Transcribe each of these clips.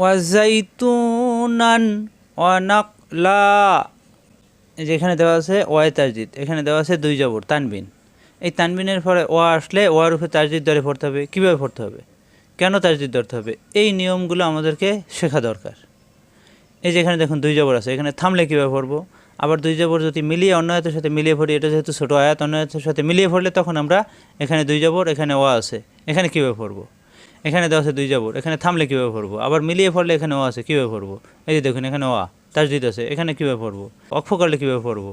ওয়াজাইতুনান ওয়ানাকলা এই যে এখানে দেওয়া আছে ওয়াই তাজদিদ, এখানে দেওয়া আছে দুই জবর, তানবিন। এই তানবিনের পরে ওয়া আসলে ওয়ার উপরে তাজদিদ ধরে পড়তে হবে, কীভাবে পড়তে হবে? কেন তাজদিদ ধরতে হবে? এই নিয়মগুলো আমাদেরকে শেখা দরকার। এই যে এখানে দেখুন দুই জবর আছে, এখানে থামলে কীভাবে পড়ব? আবার দুই জবর যদি মিলিয়ে অন্য আয়াতের সাথে মিলিয়ে পড়ি, এটা যেহেতু ছোটো আয়াত, অন্য আয়াতের সাথে মিলিয়ে পড়লে তখন আমরা এখানে দুই জবর, এখানে ওয়া আছে, এখানে কীভাবে পড়ব? এখানে দেওয়া আছে দুই জবর, এখানে থামলে কীভাবে পড়ব? আবার মিলিয়ে পড়লে এখানে ও আছে, কীভাবে পড়ব? এই যে দেখুন, এখানে ওয়া তাজদিদ আছে, এখানে কীভাবে পড়ব? অক্ষ করলে কীভাবে পড়ব?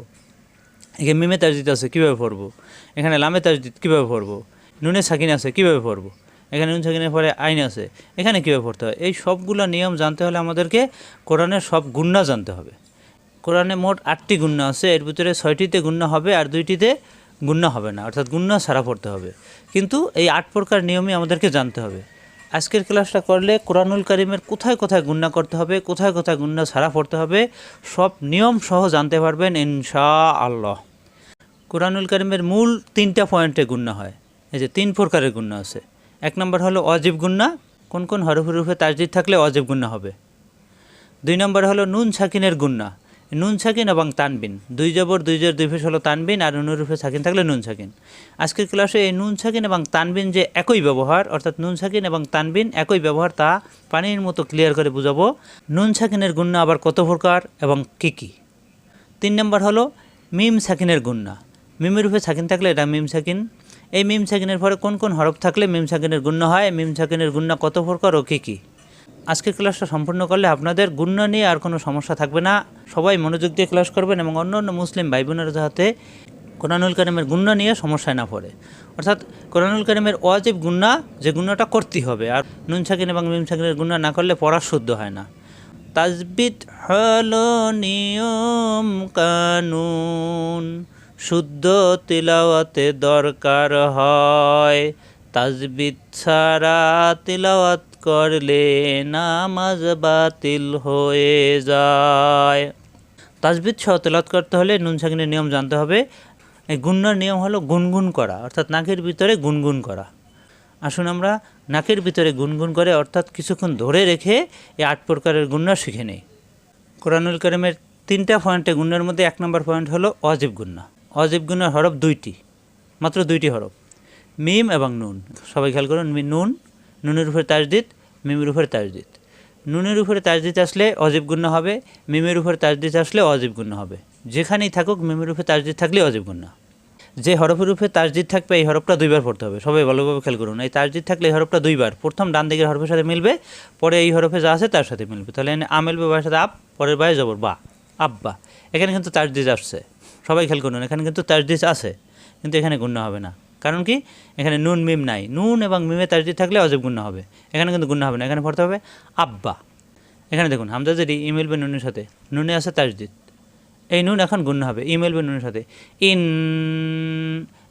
এখানে মিমে তাজদিদ আছে, কীভাবে পড়ব? এখানে লামে তাজদিদ, কীভাবে পড়ব? নুনে সাকিন আছে, কীভাবে পড়ব? এখানে নুন সাকিনের পরে আইন আছে, এখানে কীভাবে পড়তে হয়? এই সবগুলো নিয়ম জানতে হলে আমাদেরকে কোরআনের সব গুন্না জানতে হবে। কোরআনে মোট আটটি গুন্না আছে, এর ভিতরে ছয়টিতে গুন্না হবে আর দুইটিতে গুন্না হবে না, অর্থাৎ গুন্না সারা পড়তে হবে। কিন্তু এই আট প্রকার নিয়মই আমাদেরকে জানতে হবে। আজকের ক্লাসটা করলে কোরআনুল করিমের কোথায় কোথায় গুন্না করতে হবে, কোথায় কোথায় গুন্না সারা পড়তে হবে, সব নিয়ম সহ জানতে পারবেন ইনশা আল্লাহ কোরআনুল করিমের মূল তিনটা পয়েন্টে গুন্না হয়, এই যে তিন প্রকারের গুন্না আছে। এক নম্বর হলো অজীব গুন্না কোন কোন হরফের রূপে তাজদিদ থাকলে অজীব গুন্না হবে। দুই নম্বর হলো নুন সাকিনের গুন্না নুন সাকিন এবং তানবিন। দুই জবর, দুই জোর, দুই ফেস হলো তানবিন আর নুনের রূপে সাকিন থাকলে নুন সাকিন। আজকের ক্লাসে এই নুন সাকিন এবং তানবিন যে একই ব্যবহার, অর্থাৎ নুন সাকিন এবং তানবিন একই ব্যবহার তা পানির মতো ক্লিয়ার করে বুঝাবো। নুন সাকিনের গুন্না আবার কত প্রকার এবং কী কী? তিন নম্বর হলো মিম সাকিনের গুন্না মিমের রূপে সাকিন থাকলে এটা মিম সাকিন। এই মিম সাকিনের পরে কোন কোন হরফ থাকলে মিম সাকিনের গুণ্য হয়? মিম সাকিনের গুণ্য কত প্রকার ও কী কী? আজকের ক্লাসটা সম্পূর্ণ করলে আপনাদের গুণ্য নিয়ে আর কোনো সমস্যা থাকবে না। সবাই মনোযোগ দিয়ে ক্লাস করবেন এবং অন্য অন্য মুসলিম ভাই বোনেরা যাতে কোরআনুল করিমের গুণ্য নিয়ে সমস্যায় না পড়ে। অর্থাৎ কোরআনুল করিমের অজীব গুণ্যা যে গুণ্যটা করতেই হবে আর নুন সাকিন এবং মিম সাকিনের গুণ্য না করলে পড়া শুদ্ধ হয় না। তাজবিদ হল নিয়ম কানুন, শুদ্ধ তিলাওয়াতে দরকার হয়। তাজবিদ ছাড়া তিলাওয়াত করলে নামাজ বাতিল হয়ে যায়। তাজবিদ সহ তেলাওয়াত করতে হলে নুন সাকিনের নিয়ম জানতে হবে। গুন্নার নিয়ম হলো গুনগুন করা, অর্থাৎ নাকের ভিতরে গুনগুন করা। আসুন আমরা নাকের ভিতরে গুনগুন করে, অর্থাৎ কিছুক্ষণ ধরে রেখে এই আট প্রকারের গুন্না শিখে নেই। কোরআনুল করিমের তিনটা পয়েন্টে গুণের মধ্যে এক নম্বর পয়েন্ট হলো অজীব গুন্না অজীব গুণার হরফ দুইটি, মাত্র দুইটি হরফ। মিম এবং নুন, সবাই খেয়াল করুন নুন নুনের উপরে তাজদিদ, মিমের উপরে তাজদিদ। নুনের উপরে তাজদিদ আসলে অজীব গুণ্য হবে, মিমের উপরে তাজদিদ আসলে অজীব গুণ্য হবে। যেখানেই থাকুক, মিমের উপরে তাজদিদ থাকলে অজীব গুণ্য যে হরফের উপরে তাজদিদ থাকবে, এই হরফটা দুইবার পড়তে হবে। সবাই ভালোভাবে খেয়াল করুন, এই তাজদিদ থাকলে এই হরফটা দুইবার। প্রথম ডান দিকের হরফের সাথে মিলবে, পরে এই হরফে যা আছে তার সাথে মিলবে। তাহলে এখানে আ মিলবে বায়ের সাথে আপ, পরের বায়ে জবর বা, আব্বা। এখানে কিন্তু তাজদিদ আসছে। সবাই খেয়াল করুন, এখানে কিন্তু তাজদিদ আছে, কিন্তু এখানে গুণ্য হবে না। কারণ কি? এখানে নুন, মিম নাই। নুন এবং মিমে তাজদিদ থাকলে অজীব গুণ্য হবে। এখানে কিন্তু গুণ্য হবে না। এখানে পড়তে হবে আব্বা। এখানে দেখুন, হামজা যদি ই মিলবে নুনের সাথে, নুনে আছে তাজদিদ। এই নুন এখন গুণ্য হবে, ই মিলবে নুনের সাথে। ইন,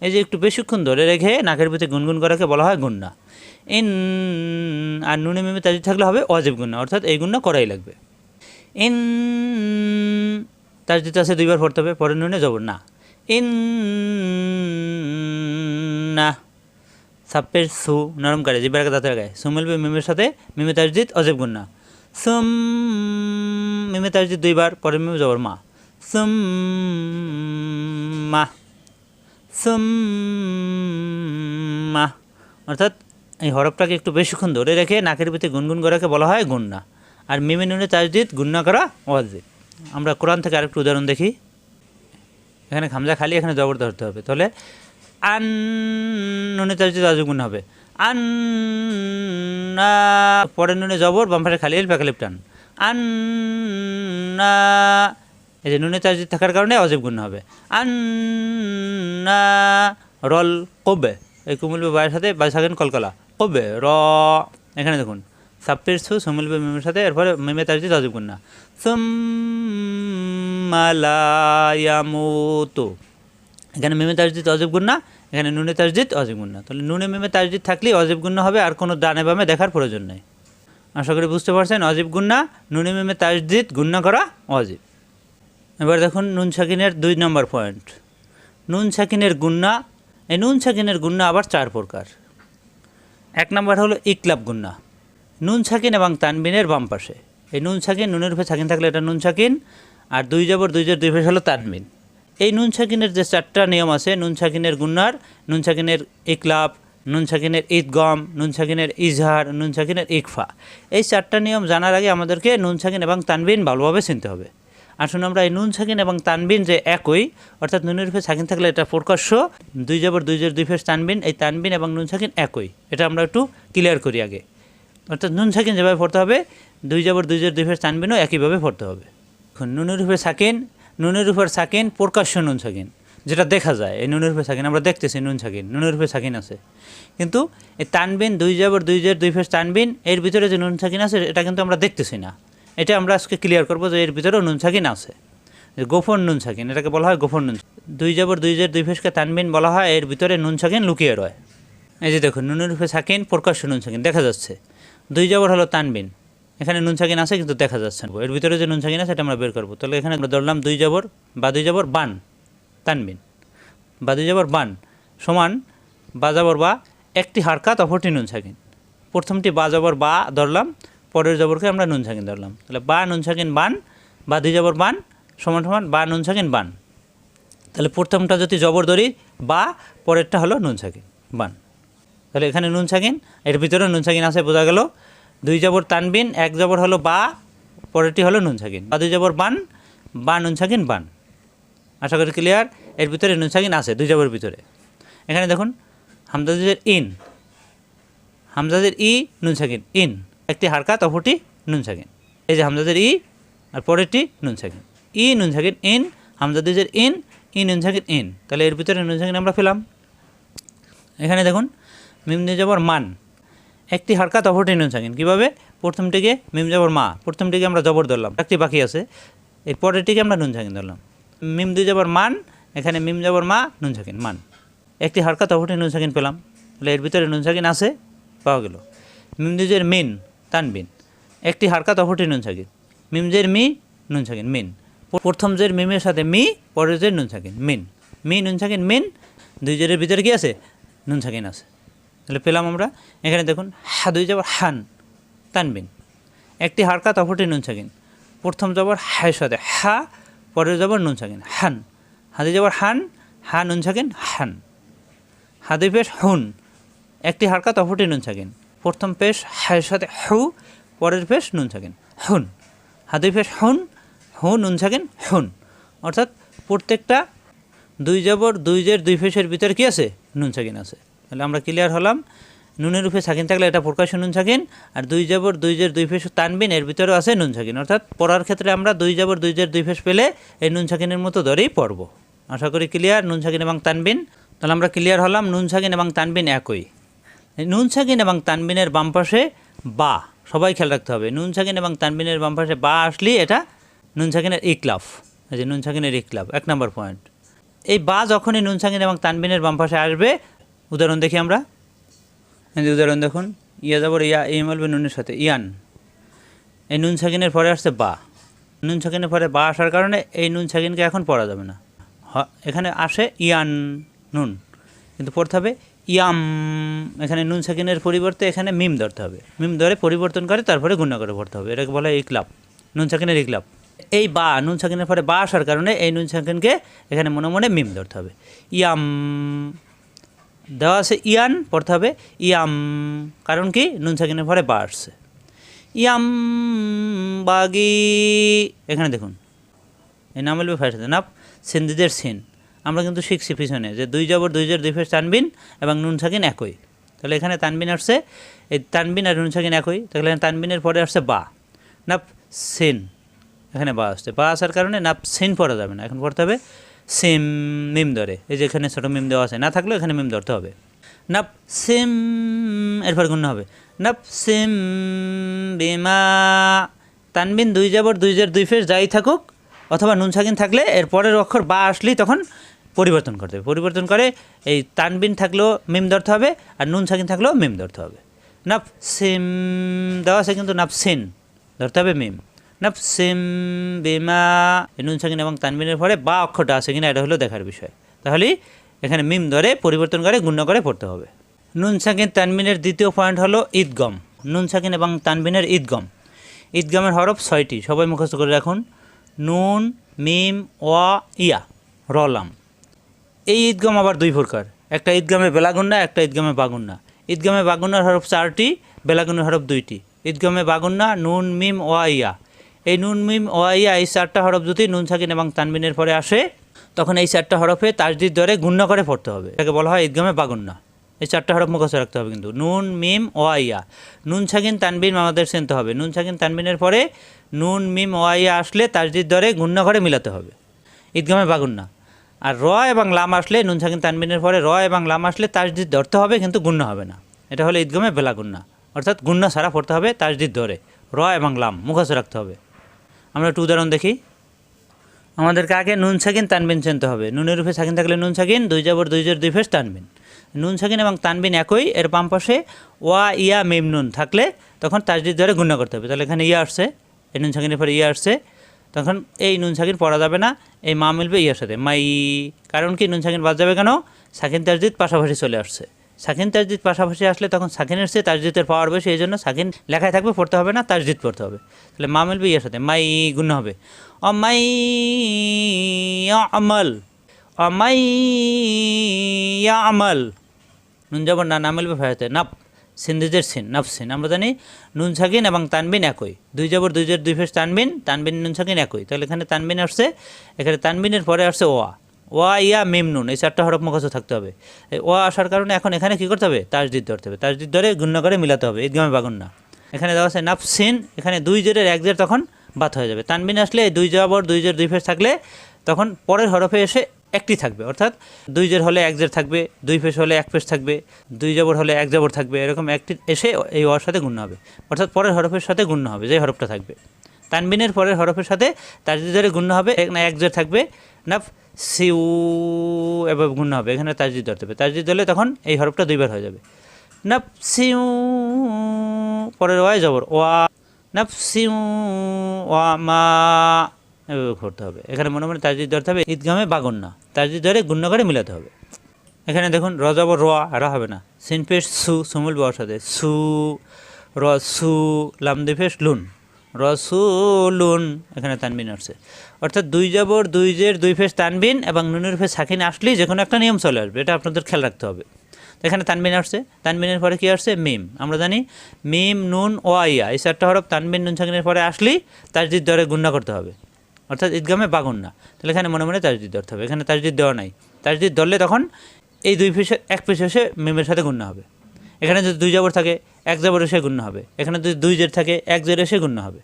এই যে একটু বেশিক্ষণ ধরে রেখে নাকের ভিতরে গুনগুন করাকে বলা হয় গুন্না। ইন, আর নুনে মিমে তাজদিদ থাকলে হবে অজীব গুন্না অর্থাৎ এই গুন্না করাই লাগবে। ইন, তাজদিদ আছে দুইবার পড়তে হবে, পরে নুনে যাব না। ইন না সাপ্পের সু নরম করে, জিব্বার দাঁতে লাগায় সু মিলবে মিমের সাথে মিমে তাজদিদ অজীব গুন্না। সুম, মিমে তাজদিদ দুইবার, পরে মিমে জবর মা। সুম মা। সুম, মা। অর্থাৎ এই হরফটাকে একটু বেশিক্ষণ ধরে রেখে নাকের ভিতরে গুনগুন করাকে বলা হয় গুন্না। আর মিমে নুনে তাজদিদ গুন্না করা ওয়াজিব। আমরা কোরআন থেকে আরেকটু উদাহরণ দেখি। এখানে খামজা খালি, এখানে জবর ধরতে হবে। তাহলে আন নুনে তাজদিদ আজু গুণ হবে। আন পরের নুনে জবর, বাম পাশে খালি প্যাকালিপ টান আন এই যে নুনে তাজদিদ থাকার কারণে অজীব গুণ হবে। আন রল কবে? এই কুমুলবে বায়ের সাথে বাই থাকেন কলকলা। কবে? র। এখানে দেখুন। সাপ্পের সু সুমিলবে মিমের সাথে, এরপরে মিমে তাজদিদ অজীব গুণ না সুম্মালায়ামুতু এখানে মেমে তাজদিদ অজীব গুন্না, এখানে নুনে তাজদিদ অজীব গুণ না তাহলে নুনে মেমে তাজদিদ থাকলেই অজীব গুন্না হবে আর কোনো ডানে বামে দেখার প্রয়োজন নেই। আশা করি বুঝতে পারছেন, অজীব গুন্না, নুনে মেমে তাজদিদ, গুন্না করা অজীব। এবার দেখুন নুন সাকিনের দুই নম্বর পয়েন্ট। নুন সাকিনের গুন্না, এই নুন সাকিনের গুন্না আবার চার প্রকার। এক নম্বর হলো ইকলাব গুন্না। নুন সাকিন এবং তানবিনের বাম পাশে। এই নুন সাকিন, নুনের উপরে সাকিন থাকলে এটা নুন সাকিন, আর দুই জবর, দুই জের দুই পেশ হলো তানবিন। এই নুন সাকিনের যে চারটা নিয়ম আছে, নুন সাকিনের গুন্নার, নুন সাকিনের ইকলাব, নুন সাকিনের ঈদগম, নুন সাকিনের ইজহার, নুন সাকিনের ইকফা। এই চারটা নিয়ম জানার আগে আমাদেরকে নুন সাকিন এবং তানবিন ভালোভাবে চিনতে হবে। আসুন আমরা এই নুন সাকিন এবং তানবিন যে একই, অর্থাৎ নুনের ফেস সাকিন থাকলে এটা প্রকাশ্য দুই জবর, দুই জের, দুই ফেস তানবিন, এই তানবিন এবং নুন সাকিন একই। এটা আমরা একটু ক্লিয়ার করি আগে। অর্থাৎ নুন সাকিন যেভাবে পড়তে হবে, দুই জবর, দুই জের, দুই ফেস তানবিনও একইভাবে পড়তে হবে। এখন নুনের উপরে সাকিন নুনের উপর সাকিন, প্রকাশ্য নুন সাকিন। যেটা দেখা যায়, এই নুনের উপরে সাকিন, আমরা দেখতেছি নুন সাকিন, নুনের উপরে সাকিন আছে। কিন্তু এই তানবিন, দুই জবর, দুই জের, দুই ফেস তানবিন, এর ভিতরে যে নুন সাকিন আছে, এটা কিন্তু আমরা দেখতেছি না। এটা আমরা আজকে ক্লিয়ার করব যে এর ভিতরেও নুন সাকিন আছে। যে গোফর নুন সাকিন, এটাকে বলা হয় গোফর নুন দুই জবর, দুই জের, দুই ফেসকে তানবিন বলা হয়, এর ভিতরে নুন সাকিন লুকিয়ে রয়। এই যে দেখুন, নুনের উপরে সাকিন, প্রকাশ্য নুন সাকিন, দেখা যাচ্ছে। দুই জবর হলো তানবিন। এখানে নুন সাকিন আছে কিন্তু দেখা যাচ্ছে না। এর ভিতরে যে নুন সাকিন আছে, এটা আমরা বের করব। তাহলে এখানে আমরা ধরলাম দুই জবর, বা দুই জবর বান, তানবিন। বা দুই জবর বান সমান বা জবর বা একটি হারকাত অপরটি নুন সাকিন। প্রথমটি বা জবর বা ধরলাম, পরের জবরকে আমরা নুন সাকিন ধরলাম। তাহলে বা নুন সাকিন বান, বা দুই জবর বান সমান সমান বা নুন সাকিন বান। তাহলে প্রথমটা যদি জবর ধরি, বা পরেরটা হলো নুন সাকিন, বান। তাহলে এখানে নুন সাকিন, এর ভিতরে নুন সাকিন আছে, বোঝা গেল। দুই জবর তানবিন, এক জবর হলো বা, পরেরটি হলো নুন বা দুই জবর বান, বা নুন বান। আশা করি ক্লিয়ার এর ভিতরে নুন আছে, দুই জবর ভিতরে। এখানে দেখুন হামদাজের ইন। হামজাদের ই, নুন ইন, একটি হারকাত, অপরটি নুন এই যে হামজাদের ই, আর পরেরটি নুন ই, নুন ইন হামজাদের ইন, ই, নুন ইন। তাহলে এর ভিতরে নুন সাকিন আমরা পেলাম। এখানে দেখুন, মিম যাবর মান। একটি হারকাত অপরটি নুন সাকিন কীভাবে? প্রথমটিকে মিম যাবর মা, প্রথমটিকে আমরা জবর ধরলাম। একটি বাকি আছে এই পরেরটিকে আমরা নুন সাকিন ধরলাম। মিম দুই যাবর মান, এখানে মিম যাবর মা, নুন সাকিন মান। একটি হারকাত অপরটি নুন সাকিন পেলাম। তাহলে এর ভিতরে নুন সাকিন আছে, পাওয়া গেল। মিমজের মিন, তানবিন। একটি হারকাত অপরটি নুন সাকিন মিমজের মি, নুন সাকিন মিন। প্রথম জের মিমের সাথে মি, পরের জের নুন সাকিন মিন। মি, নুন সাকিন মিন, দুই জেরের ভিতরে কি আছে? নুন সাকিন আছে। তাহলে পেলাম আমরা। এখানে দেখুন হা দুই যাবার হান, তানবিন। একটি হারকাত, অপরটি নুন সাকিন প্রথম যাবার হায়ের সাথে হা, পরের যাবার নুন সাকিন হান। হাদি যাবার হান, হা, নুন সাকিন হান। হাদি পেশ হুন, একটি হারকাত, অপরটি নুন সাকিন প্রথম পেশ হায়ের সাথে হু, পরের পেশ নুন সাকিন হুন। হাদি পেশ হুন, হু, নুন সাকিন হুন। অর্থাৎ প্রত্যেকটা দুই জবর, দুই জের, দুই ফেসের ভিতরে কী আছে? নুন সাকিন আছে। তাহলে আমরা ক্লিয়ার হলাম। নুনের উপরে সাকিন থাকলে এটা প্রকাশ্য নুন সাকিন, আর দুই জবর, দুই জের দুই ফেস তানবিন, এর ভিতরেও আছে নুন সাকিন। অর্থাৎ পড়ার ক্ষেত্রে আমরা দুই জবর, দুই জের দুই ফেস পেলে এই নুন সাকিনের মতো ধরেই পড়ব। আশা করি ক্লিয়ার নুন সাকিন এবং তানবিন। তাহলে আমরা ক্লিয়ার হলাম, নুন সাকিন এবং তানবিন একই। নুন সাকিন এবং তানবিনের বাম পাশে বা, সবাই খেয়াল রাখতে হবে। নুন সাকিন এবং তানবিনের বাম পাশে বা আসলেই এটা নুন সাকিনের ইকলাফ। এই যে নুন সাকিনের ইকলাফ, এক নম্বর পয়েন্ট এই বা যখনই নুন সাকিন এবং তানবিনের বাম পাশে আসবে উদাহরণ দেখি আমরা। উদাহরণ দেখুন। ইয়া যাবর ইয়া, এই মালবে নুনের সাথে, ইয়ান। এই নুন সাকিনের পরে আসছে বা। নুন সাকিনের পরে বা আসার কারণে এই নুন সাকিনকে এখন পড়া যাবে না। এখানে আসে ইয়ান নুন, কিন্তু পড়তে হবে ইয়াম। এখানে নুন সাকিনের পরিবর্তে এখানে মিম ধরতে হবে। মিম ধরে পরিবর্তন করে তারপরে গুণা করে পড়তে হবে। এটাকে বলা ইকলাব, নুন সাকিনের ইকলাপ এই বা, নুন সাকিনের পরে বা আসার কারণে এই নুন সাকিনকে এখানে মনে মনে মিম ধরতে হবে। ইয়াম। দেওয়া আছে ইয়ান, পড়তে হবে ইয়াম, কারণ কি? নুন সাকিনের পরে বা আসছে। ইয়াম বাগি, এখানে দেখুন। এই নাম বলবে ফার্স্ট নাপ সিন্দিদের সিন। আমরা কিন্তু শিখছি পিছনে যে দুই জবর, দুই জের, দুই ফেস তানবিন এবং নুন সাকিন একই। তাহলে এখানে তানবিন আসছে, এই তানবিন আর নুন সাকিন একই। তাহলে তানবিনের পরে আসছে বা। নাপ সিন, এখানে বা আসছে। বা আসার কারণে নাপ সিন পড়া যাবে না। এখন পড়তে হবে সিম মিম ধরে। এই যে এখানে ছোটো মিম দেওয়া আছে। না থাকলেও এখানে মিম ধরতে হবে। নাপ সিম, এরপর গুণ হবে। নাপ সিম বিমা, তানবিন দুই যাবর দুই জের, দুই ফেস যাই থাকুক, অথবা নুন সাকিন থাকলে এর পরের অক্ষর বা আসলেই তখন পরিবর্তন করতে হবে। পরিবর্তন করে এই তানবিন থাকলেও মিম ধরতে হবে আর নুন সাকিন থাকলেও মিম ধরতে হবে। নাপ সিম দেওয়া আছে কিন্তু নাপ সিন, ধরতে হবে মিম। নাপ সিম বিমা নুন, সাকিন এবং তানবিনের পরে বা অক্ষরটা আছে কিনা, এটা হলো দেখার বিষয়। তাহলে এখানে মিম ধরে পরিবর্তন করে গুণ্য করে পড়তে হবে। নুন, সাকিন তানমিনের দ্বিতীয় পয়েন্ট হলো ঈদগম। নুন, সাকিন এবং তানবিনের ঈদগম। ঈদগমের হরফ ছয়টি, সবাই মুখস্থ করে রাখুন। নুন, মিম, ওয়া, ইয়া রলাম এই ঈদগম আবার দুই প্রকার। একটা ঈদগামে বেলাগুন্না, একটা ঈদগামে বাগুন্না। ঈদগামে বাগুন্নার হরফ চারটি, বেলাগুন্নার হরফ দুইটি। ঈদগামে বাগুন্না, নুন, মিম, ওয়া, ইয়া। এই নুন মিম ওয়া ইয়া এই চারটা হরফ যদি নুন সাকিন এবং তানবিনের পরে আসে, তখন এই চারটা হরফে তাজদির দরে গুণ্য করে পড়তে হবে। এটাকে বলা হয় ঈদগামে বাগুন্না। এই চারটা হরফ মুখস্থ রাখতে হবে কিন্তু। নুন, মিম ওয়াইয়া নুন সাকিন তানবিন আমাদের চিনতে হবে। নুন সাকিন তানবিনের পরে নুন, মিম ওয়াইয়া আসলে তাজদিদ দরে গুণ্য করে মিলাতে হবে। ঈদগামে বাগুন্না। আর র এবং লাম আসলে নুন সাকিন তানবিনের পরে র এবং লাম আসলে তাজদিদ ধরতে হবে, কিন্তু গুণ্য হবে না। এটা হলো ঈদগমে বেলা গুন্না অর্থাৎ গুণ্য ছাড়া পড়তে হবে তাজদির ধরে। র এবং লাম মুখস্থ রাখতে হবে। আমরা একটু উদাহরণ দেখি। আমাদেরকে আগে নুন সাকিন তানবিন চিনতে হবে। নুনের রূপে সাকিন থাকলে নুন সাকিন দুই যাবর দুই জোর, দুই ফেস, তানবিন। নুন সাকিন এবং তানবিন একই, এর বাম পাশে ওয়া, ইয়া, মিম, নুন থাকলে তখন তাজদিদ ধরে গুণ্য করতে হবে। তাহলে এখানে ইয়া আসছে, এই নুন সাকিনের পরে ইয়া আসছে, তখন এই নুন সাকিন পড়া যাবে না, এই মা মিলবে ইয়ার সাথে, মাই। কারণ কি নুন সাকিন বাদ যাবে কেন? সাকিন তাজদিদ পাশাপাশি চলে আসছে। সাকিন তাজদিদ পাশাপাশি আসলে তখন সাকিনের চেয়ে তাজদিদের পাওয়ার বেশি, এই জন্য সাকিন লেখায় থাকবে, পড়তে হবে না, তাজদিদ পড়তে হবে। তাহলে মা মিলবে ইয়ার সাথে, মাই গুণ হবে। অমাই আমল অমাই আমল নুন যাবর না না মিলবে ফায়াতে নাপ সিন্দিজের সিন, নাফ সিন। আমরা জানি নুন, সাকিন এবং তানবিন একই। দুই যাবর দুই জের, দুই ফেস তানবিন তানবিন, নুন, সাকিন একই। তাহলে এখানে তানবিন আসছে, এখানে তানবিনের পরে আসছে ওয়া। ওয়া ইয়া মিম নুন এই চারটা হরফ মুখস্থ থাকতে হবে। ওয়া আসার কারণে এখন এখানে কী করতে হবে? তাজদিদ ধরতে হবে। তাজদিদ ধরে গুণ্য করে মিলাতে হবে ঈদগামে বাগুন্না। এখানে দেওয়া আছে নাফ সিন এখানে দুই জেরের এক জের তখন বাদ হয়ে যাবে। তানবিন আসলে দুই যাবর দুই জের দুই ফেস থাকলে তখন পরের হরফে এসে একটি থাকবে। অর্থাৎ দুই জের হলে এক জের থাকবে, দুই ফেস হলে এক ফেস থাকবে, দুই জবর হলে এক জবর থাকবে, এরকম একটি এসে এই ওয়ার সাথে গুণ হবে। অর্থাৎ পরের হরফের সাথে গুণ হবে যে হরফটা থাকবে। তানবিনের পরের হরফের সাথে তাজদিদের গুণ হবে না এক জের থাকবে না সিউ এভাবে গুণ হবে, এখানে তাজদিদ ধরতে হবে। তাজদিদ ধরলে তখন এই হরফটা দুইবার হয়ে যাবে। নাপ সিউ, পরের ওয়াই জবর, ওয়া। নাপ সিউ, ওয়া মা, এভাবে করতে হবে। এখানে মনে মনে তাজদিদ ধরতে হবে, ঈদগামে বাগন না। তাজদিদ ধরে গুণ্য করে মিলাতে হবে। এখানে দেখুন রজাবর রোয়া রা হবে না। সিনপেশ সু, সুমুল সাথে সু, র সু লামদিফেশ লুন। রসুলুন, এখানে তানবিন আসছে। অর্থাৎ দুই যাবর দুই জের, দুই ফেস তানবিন এবং নুনের ফেস সাকিন আসলেই যে কোনো একটা নিয়ম চলে আসবে, এটা আপনাদের খেয়াল রাখতে হবে। তো এখানে তানবিন আসছে। তানবিনের পরে কি আসছে? মিম। আমরা জানি মিম, নুন ও আইয়া, এই চারটা হরফ তানবিন, নুন, সাকিনের পরে আসলেই তাজদিদ দরে গুণা করতে হবে। অর্থাৎ ঈদগামে বাগুন্না তাহলে এখানে মনে মনে তাজদিদ ধরতে হবে। এখানে তাজদিদ দেওয়া নাই। তাজদিদ ধরলে তখন এই দুই পিসে এক পিস এসে মিমের সাথে গুণ্য হবে। এখানে যদি দুই জাবর থাকে, এক জাবর এসে গুণ্য হবে। এখানে যদি দুই জের থাকে, এক জের এসে গুণ্য হবে।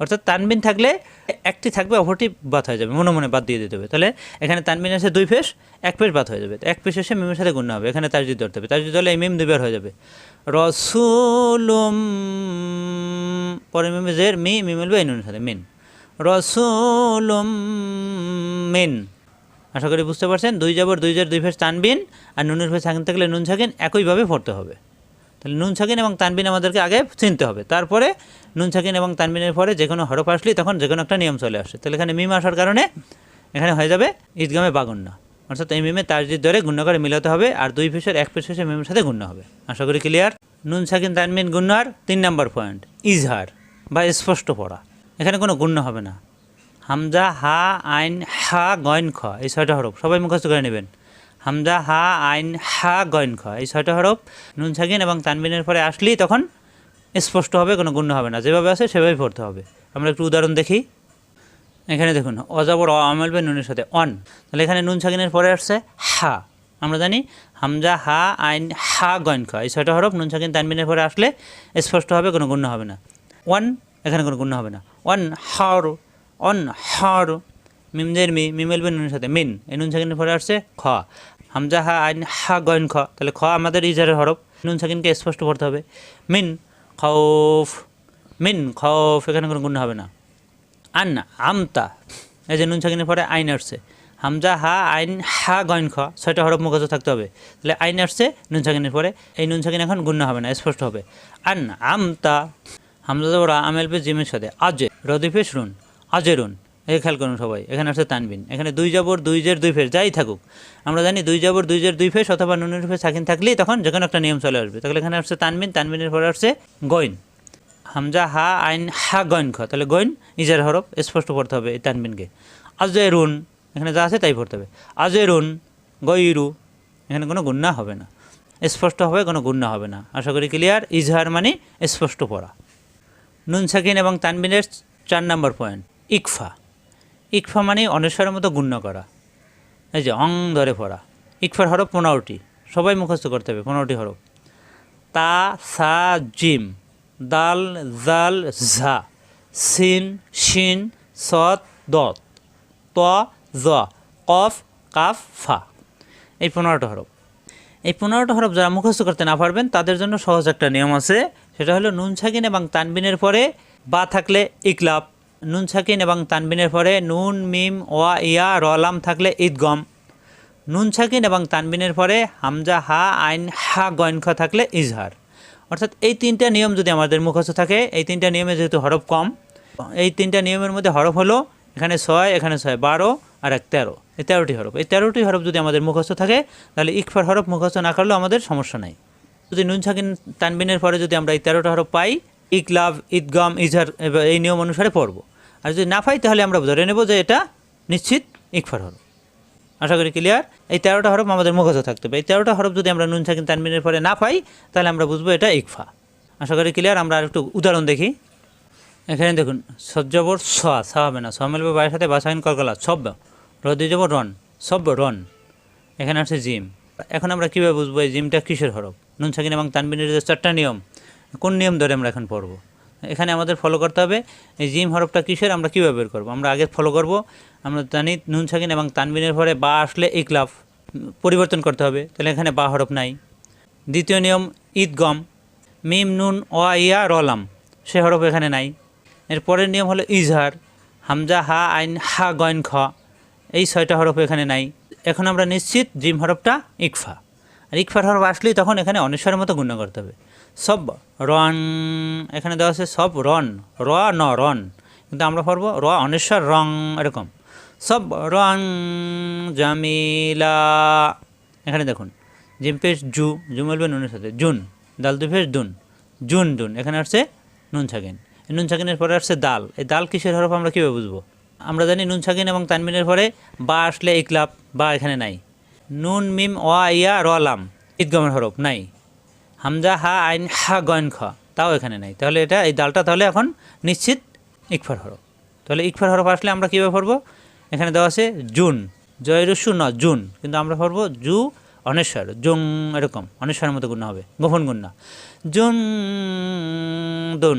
অর্থাৎ তানবিন থাকলে একটি থাকবে, অপরটি বাদ হয়ে যাবে, মনে মনে বাদ দিয়ে দিতে হবে। তাহলে এখানে তানবিন এসে দুই ফেস, এক পেশ বাদ হয়ে যাবে। এক পেশ এসে মিমের সাথে গুণ্য হবে। এখানে তাজদিদ ধরতে হবে। তাজদিদ ধরলে এই মিম দুইবার হয়ে যাবে। রসুলুম, পরে মিমে জের, মি মিমেলবে এই নুনের সাথে, মিন। রসুলুম, মিন। আশা করি বুঝতে পারছেন? দুই যাবর দুই জার, দুই ফেস তানবিন, আর নুনের ফেস সাকিন থাকলে নুন সাকিন একইভাবে পড়তে হবে। তাহলে নুন, সাকিন এবং তানবিন আমাদেরকে আগে চিনতে হবে। তারপরে নুন, সাকিন এবং তানবিনের পরে যে কোনো হরফ আসলেই তখন যে কোনো একটা নিয়ম চলে আসে। তাহলে এখানে মিম আসার কারণে এখানে হয়ে যাবে ঈদগামে বাগুন্না। অর্থাৎ এই মিমে তাজদিদ ধরে গুণ্য করে মিলাতে হবে আর দুই ফেসের এক ফেস এসে মিমের সাথে গুণ্য হবে। আশা করি ক্লিয়ার নুন, সাকিন, তানবিন গুণ্যার তিন নম্বর পয়েন্ট ইজহার বা স্পষ্ট পড়া। এখানে কোনো গুণ্য হবে না। হামজা, হা, আইন, হা, গয়ন, খ, এই ছয়টা হরফ সবাই মুখস্থ করে নেবেন। হামজা হা আইন হা গয়ন খ। এই ছয়টা হরফ নুন সাকিন এবং তানবিনের পরে আসলেই তখন স্পষ্ট হবে, কোনো গুণ্য হবে না। যেভাবে আছে সেভাবেই পড়তে হবে। আমরা একটু উদাহরণ দেখি। এখানে দেখুন, অজাবর অ আমলবে নুনের সাথে অন। তাহলে এখানে নুন সাকিনের পরে আসছে হা। আমরা জানি হামজা হা আইন হা গয়ন খ। এই ছয়টা হরফ নুন সাকিন তানবিনের পরে আসলে স্পষ্ট হবে, কোনো গুণ্য হবে না। ওয়ান এখানে কোনো গুণ্য হবে না। ওয়ান হার, অন, হার। মিমদের মি মিমেলবে নুনের সাথে। মিন, এই নুন সাকিনের পরে আসছে খ। হামজা হা আইন হা গয়ন খ। তাহলে খ আমাদের ইজারের হরফ। নুন সাকিনকে স্পষ্ট করতে হবে। মিন, খৌফ। মিন, খৌফ, এখানে কোনো গুণ হবে না। আন, আমতা। এই যে নুন সাকিনের পরে আইন আসছে। হামজা হা আইন হা গয়ন খ। ছয়টা হরফ মুখস্থ থাকতে হবে। তাহলে আইন আসছে নুন সাকিনের পরে। এই নুন সাকিন এখন গুণ্য হবে না, স্পষ্ট হবে। আন, আমতা। হামজা জবরা আমেল পে জিমের সাথে। আজে, রদিফে শুন আজেরুন এই খেয়াল করুন সবাই, এখানে আছে তানবিন। এখানে দুই জবর, দুই জের, দুই ফের, যাই থাকুক। আমরা জানি দুই জবর, দুই জের, দুই ফেস অথবা নুনের ফেস সাকিন থাকলেই তখন যে কোনো একটা নিয়ম চলে আসবে। তাহলে এখানে আসছে তানবিন, তানবিনের পরে আসছে গইন। হামজা, হা, আইন, হা, গইন, খ। তাহলে গইন ইজার হরফ স্পষ্ট পড়তে হবে এই তানবিনকে। আজেরুন, এখানে যা আছে তাই পড়তে হবে। আজেরুন, গইরু, এখানে কোনো গুন্না হবে না। স্পষ্ট হবে, কোনো গুন্না হবে না। আশা করি ক্লিয়ার ইজহার মানে স্পষ্ট পড়া। নুন, সাকিন এবং তানবিনের চার নম্বর পয়েন্ট ইকফা। ইকফা মানে অনেশ্বরের মতো গুণ্য করা। এই যে অং ধরে পড়া ইকফার হরফ পনেরোটি। সবাই মুখস্থ করতে হবে, পনেরোটি হরফ। তা, সা, জিম। দাল, জাল, ঝা। সিন, শিন, সৎ, দত। ত, জ। কফ, কাফ, ফা। এই পনেরোটা হরফ। এই পনেরোটা হরফ যারা মুখস্থ করতে না পারবেন, তাদের জন্য সহজ একটা নিয়ম আছে। সেটা হলো নুন ছাকিন এবং তানবিনের পরে বা থাকলে ইকলাব। নুন ছাকিন এবং তানবিনের পরে নুন, মিম, ওয়া, ইয়া রলাম থাকলে ঈদগম নুন ছাকিন এবং তানবিনের পরে হামজা, হা, আইন, হা গয়নখ থাকলে ইজহার। অর্থাৎ এই তিনটা নিয়ম যদি আমাদের মুখস্থ থাকে, এই তিনটা নিয়মে যেহেতু হরফ কম, এই তিনটা নিয়মের মধ্যে হরফ হলো এখানে ছয় এখানে ছয় বারো, আর এক তেরো। এই তেরোটি হরফ। এই তেরোটি হরফ যদি আমাদের মুখস্থ থাকে, তাহলে ইকফার হরফ মুখস্থ না করলেও আমাদের সমস্যা নাই। যদি নুন ছাকিন তানবিনের পরে যদি আমরা এই তেরোটা হরফ পাই ইকলাভ ঈদগম, ইজহার এই নিয়ম অনুসারে পড়ব। আর যদি না পাই, তাহলে আমরা ধরে নেব যে এটা নিশ্চিত ইকফার হরফ। আশা করি ক্লিয়ার এই তেরোটা হরফ আমাদের মুখস্থ থাকতে হবে। এই তেরোটা হরফ যদি আমরা নুন ছাকিন তানবিনের পরে না পাই, তাহলে আমরা বুঝব এটা ইকফা। আশা করি ক্লিয়ার আমরা আর একটু উদাহরণ দেখি। এখানে দেখুন, সজ্জবর স, সা হবে না। স মিলবে বাইরের সাথে বাসাইন কলকলা সব রদি যাব রন সব রন। এখানে আছে জিম। এখন আমরা কীভাবে বুঝব এই জিমটা কিসের হরফ? নুন ছাকিন এবং তানবিনের যে চারটা নিয়ম কোন নিয়ম ধরে আমরা এখন পড়ব? এখানে আমাদের ফলো করতে হবে, এই জিম হরফটা কিসের, আমরা কীভাবে বের করব? আমরা আগে ফলো করব, আমরা জানি নুন ছাকিন এবং তানবিনের পরে বা আসলে ইকলাফ পরিবর্তন করতে হবে, তাহলে এখানে বা হরফ নাই। দ্বিতীয় নিয়ম ঈদগম মিম, নুন অ ইয়া রলাম সে হরফ এখানে নাই। এর পরের নিয়ম হলো ইজহার, হামজা, হা, আইন, হা, গয়ন, খ, এই ছয়টা হরফ এখানে নাই। এখন আমরা নিশ্চিত জিম হরফটা ইকফা আর ইকফার হরফ আসলেই তখন এখানে অনেশ্বরের মতো গুণ্য করতে হবে। সব রন, এখানে দেওয়া আছে সব রন, র, ন, রন। কিন্তু আমরা পড়ব র, অনেশ্বর, রং, এরকম। সব রং জামিলা, এখানে দেখুন। জিম পেশ, জু জু মিলবে নুনের সাথে। জুন, দাল দু ফেস দুন। জুন, দুন, এখানে আসছে নুন ছাকিন নুন ছাকিনের পরে আসছে দাল। এই দাল কিসের হরফ আমরা কীভাবে বুঝব? আমরা জানি নুন ছাকিন এবং তানমিনের পরে বা আসলে ইকলাপ বা এখানে নাই। নুন, মিম, ওয়া, ইয়া রলাম ঈদগমের হরফ নাই। হামজা হা আইন হা গয়ন খ, তাও এখানে নাই। তাহলে এটা, এই দালটা তাহলে এখন নিশ্চিত ইকফার হরফ। তাহলে ইকফার হরফ আসলে আমরা কীভাবে পড়ব? এখানে দেওয়া আছে জুন জয়রসু ন, জুন। কিন্তু আমরা পড়ব জু অনেশ্বর, জুং এরকম, অনেশ্বরের মতো গুণ হবে, গোপন গুণ। জুন দুন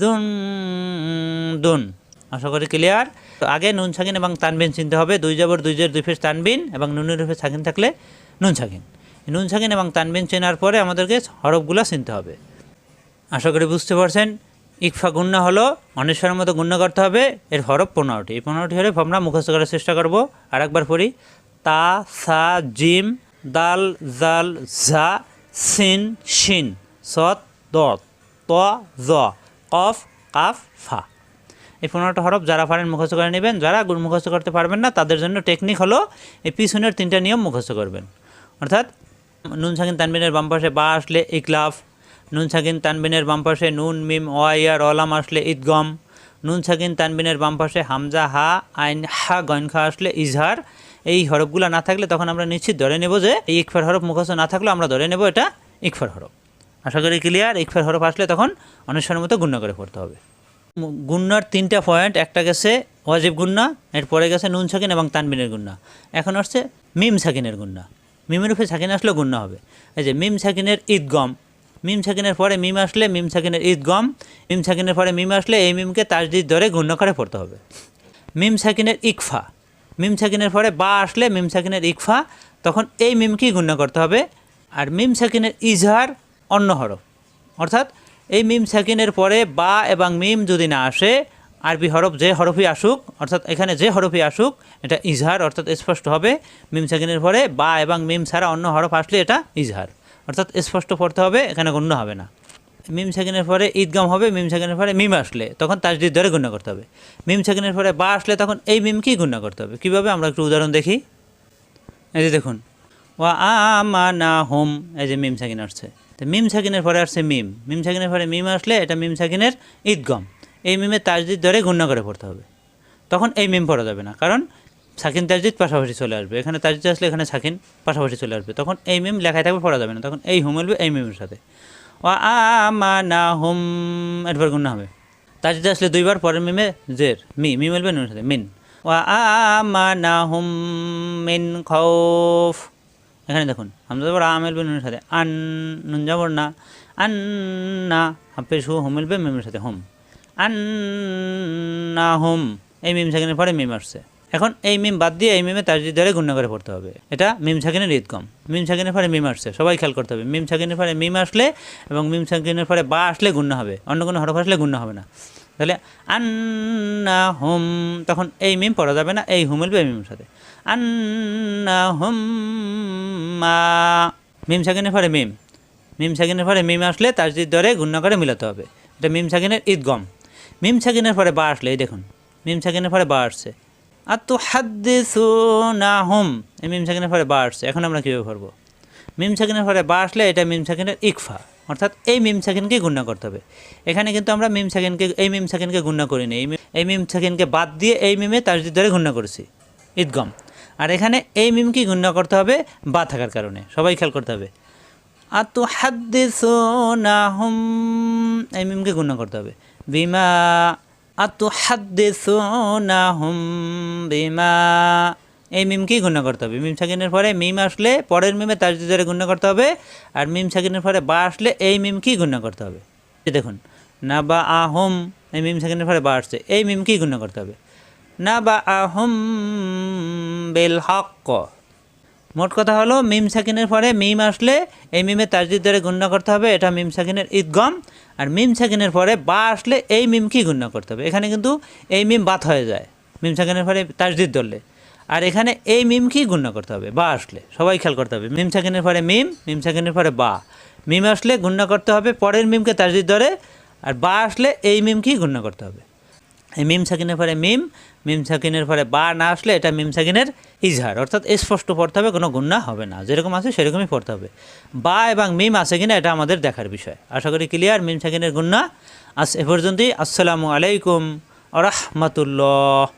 দুন দুন, আশা করি ক্লিয়ার তো আগে নুন ছাকিন এবং তানবিন চিনতে হবে, দুই জবর, দুই জের, দুই ফেস তানবিন এবং নুনের ফেস ছাকিন থাকলে নুন এই নুন ছাকিন এবং তানবিন চেনার পরে আমাদেরকে হরফগুলো চিনতে হবে। আশা করি বুঝতে পারছেন, ইকফা গুণ্য হলো অনেশ্বরের মতো গুণ্য করতে হবে, এর হরফ পনেরোটি। এই পনেরোটি হরফ আমরা মুখস্থ করার চেষ্টা করব। আর একবার পড়ি। তা, সা, জিম, দাল, জাল ঝা সিন, শিন, সৎ, দত, ত, জ, কফ, কাফ, ফা। এই পনেরোটা হরফ যারা পারেন মুখস্থ করে নেবেন। যারা মুখস্থ করতে পারবেন না, তাদের জন্য টেকনিক হলো এই পিছনের তিনটা নিয়ম মুখস্থ করবেন। অর্থাৎ নুন সাকিন তানবিনের বাম পাশে বা আসলে ইকলাফ। নুন সাকিন তানবিনের বাম পাশে নুন, মিম, ওয়াইয়ার অলাম আসলে ঈদগম। নুন সাকিন তানবিনের বাম পাশে হামজা, হা, আইন, হা, গয়নখা আসলে ইজহার। এই হরফগুলো না থাকলে তখন আমরা নিশ্চিত ধরে নেব যে এই ইকফার হরফ মুখস্থ না থাকলে আমরা ধরে নেব এটা ইকফার হরফ। আশা করি ক্লিয়ার ইকফার হরফ আসলে তখন অনুসারের মতো গুণ্য করে পড়তে হবে। গুণ্যার তিনটা পয়েন্ট একটা গেছে ওয়াজিব গুন্না এরপরে গেছে নুন সাকিন এবং তানবিনের গুন্না এখন আসছে মিম সাকিনের গুন্না মিমের উপরে সাকিন আসলে গুন্না হবে। এই যে মিম সাকিনের ঈদগম মিম সাকিনের পরে মিম আসলে, মিম সাকিনের ঈদগম মিম সাকিনের পরে মিম আসলে, এই মিমকে তাজদিদ ধরে গুণ্য করে পড়তে হবে। মিম সাকিনের ইকফা। মিম সাকিনের পরে বা আসলে মিম সাকিনের ইকফা, তখন এই মিমকেই গুণ্য করতে হবে। আর মিম সাকিনের ইজহার অন্য হরফ। অর্থাৎ এই মিম সাকিনের পরে বা এবং মিম যদি না আসে আরবি হরফ যে হরফই আসুক, অর্থাৎ এখানে যে হরফই আসুক, এটা ইজহার, অর্থাৎ স্পষ্ট হবে। মিম সাকিনের পরে বা এবং মিম ছাড়া অন্য হরফ আসলে এটা ইজহার। অর্থাৎ স্পষ্ট পড়তে হবে, এখানে গণ্য হবে না। মিম সাকিনের পরে ঈদগাম হবে, মিম সাকিনের পরে মিম আসলে, তখন তাজদিদ ধরে গুণা করতে হবে। মিম সাকিনের পরে বা আসলে, তখন এই মিমকেই গুণা করতে হবে। কীভাবে? আমরা একটু উদাহরণ দেখি। এই যে দেখুন। ওয়া আমানা হোম এই যে মিম সাকিন আসছে। তো মিম সাকিনের পরে আসছে মিম। মিম সাকিনের পরে মিম আসলে, এটা মিম সাকিনের ঈদগম এই মিমের তাজদিদ ধরে গুণা করে পড়তে হবে। তখন এই মিম পড়া যাবে না। কারণ সাকিন তাজদিদ পাশাপাশি চলে আসবে। এখানে তাজদিদ আসলে এখানে সাকিন পাশাপাশি চলে আসবে। তখন এই মিম লেখায় থাকবে, পড়া যাবে না। তখন এই হুম মিলবে এই মিমের সাথে। ও আমানা হুম এরপর গুণা হবে। তাজদিদ আসলে দুইবার পরের মিমে জের, মি মি মিলবে নুনের সাথে, মিন। ও আমানা হুম মিন খৌফ। এখানে দেখুন, হামজা জবর আ মিলবে নুনের সাথে, আন, নুন জবর না। আন না হাফেজ হু হুম মিলবে মিমের সাথে, হুম। আন্না হুম এই মিম সাকিনের পরে মিম আসছে। এখন এই মিম বাদ দিয়ে এই মিমে তাজদিদ ধরে গুণ্য করে পড়তে হবে। এটা মিম সাকিনের ঈদ কম। মিম সাকিনের পরে মিম আসছে। সবাই খেয়াল করতে হবে। মিম সাকিনের পরে মিম আসলে এবং মিম সাকিনের পরে বা আসলে গুণ্য হবে। অন্য কোনো হরফ আসলে গুণ্য হবে না। তাহলে আন্না হোম তখন এই মিম পড়া যাবে না, এই হুম মিলবে এই মিমের সাথে। আন্না হোম মিম সাকিনের পরে মিম। মিম সাকিনের পরে মিম আসলে তাজদিদ ধরে গুণ্য করে মিলাতে হবে। এটা মিম সাকিনের ঈদগম মিম সাকিনের পরে বা আসলে, এই দেখুন, মিম সাকিনের পরে বা আসছে। আর তো হাদ্দিসু না হুম এই মিম সাকিনের পরে বা আসছে। এখন আমরা কীভাবে করব মিম সাকিনের পরে বা আসলে এটা মিম সাকিনের ইকফা, অর্থাৎ এই মিম সাকিনকে গুণা করতে হবে। এখানে কিন্তু আমরা মিম সাকিনকে এই মিম সাকিনকে গুণা করিনি। এই এই মিম সাকিনকে বাদ দিয়ে এই মিমে তাজদিদ ধরে গুণা করেছি, ঈদগম। আর এখানে এই মিমকে গুণা করতে হবে বা থাকার কারণে, সবাই খেয়াল করতে হবে। আতু হাদ্দিসুনাহুম এই মিমকে গুণ করতে হবে। বিমা আতু হাদ্দিসুনাহুম বিমা। এই মিমকেই গুণ করতে হবে? মিম সাকিনের পরে মিম আসলে পরের মিমে তার তাজদিদের গুণ করতে হবে। আর মিম সাকিনের পরে বা আসলে এই মিমকেই গুণ করতে হবে? দেখুন না বা আহম এই মিম সাকিনের পরে বা আসছে, এই মিমকেই গুণ করতে হবে? না বা আহম বেল হক। মোট কথা হলো, মিম সাকিনের পরে মিম আসলে এই মিমে তাজদিদ ধরে গুণ্য করতে হবে, এটা মিম সাকিনের ঈদগম। আর মিম সেকেন্ডের পরে বা আসলে এই মিম কি গুণ্য করতে হবে? এখানে কিন্তু এই মিম বাত হয়ে যায়। মিম সেকেন্ডের পরে তাজদিদ ধরলে। আর এখানে এই মিম কি গুণ্য করতে হবে? বা আসলে। সবাই খেয়াল করতে হবে। মিম সেকেন্ডের পরে মিম মিম সেকেন্ডের পরে বা। মিম আসলে গুণ্য করতে হবে, পরের মিমকে তাজদিদ ধরে। আর বা আসলে এই মিম কি গুণ্য করতে হবে? এই মিম সেকেন্ডের পরে মিম মিম সাকিনের পরে বা না আসলে এটা মিম সাকিনের ইজহার। অর্থাৎ স্পষ্ট পড়তে হবে, কোনো গুণা হবে না। যেরকম আছে সেরকমই পড়তে হবে। বা এবং মিম আছে কিনা এটা আমাদের দেখার বিষয়। আশা করি ক্লিয়ার মিম সাকিনের গুণা আজ এ পর্যন্তই। আসসালামু আলাইকুম আ রহমতুল্লাহ।